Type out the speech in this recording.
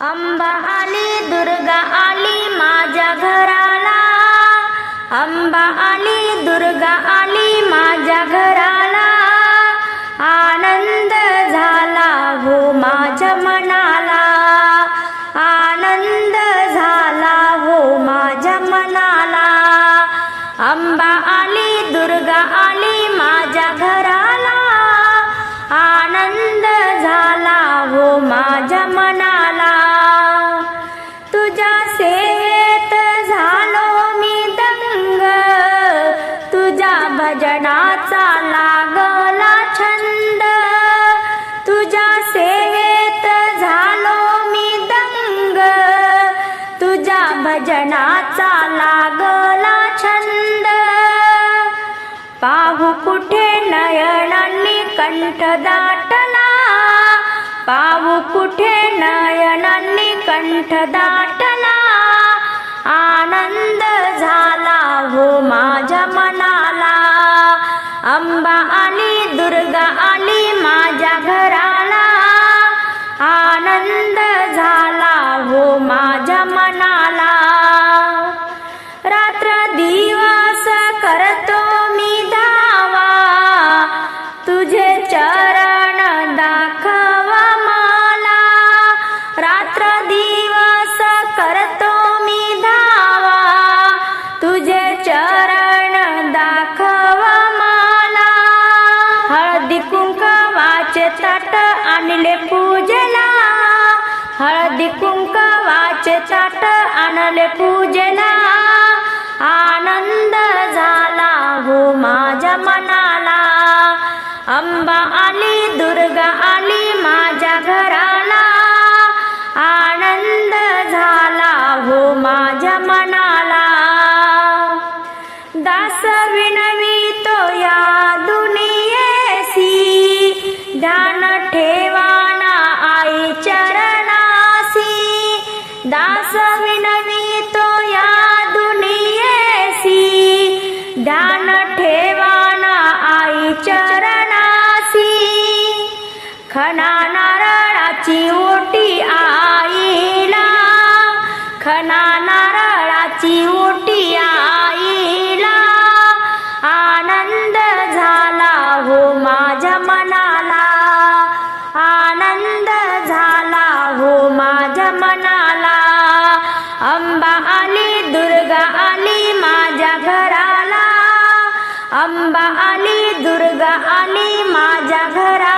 अंबा आली दुर्गा आली माझ्या घराला. अंबा आली दुर्गा आली माझ्या घराला. आनंद भजनाचा लागला छंद. तुझ्या सेवेत झालो मी दंग. तुझ्या भजनाचा लागला छंद. पाहू कुठे नयनांनी कंठ दाटला. पाहू कुठे नयनांनी कंठ दाटला. आनंद झाला मांडे पूजला हळदी कुंकवाच चाट आणले पूजला. आनंद झाला हो माझ्या मनाला. अंबा आली दुर्गा आली माझ्या घराला. आनंद झाला हो माझ्या मनाला. दास विनवी तो या दुनियेसी ध्यान ठेव दास विनवी तो या दुनियेसी ध्यान ठेवाना आई चरणासी। खना नारळाची ओटी आईला खना नारळाची अंबा आली दुर्गा आली माझ्या घरा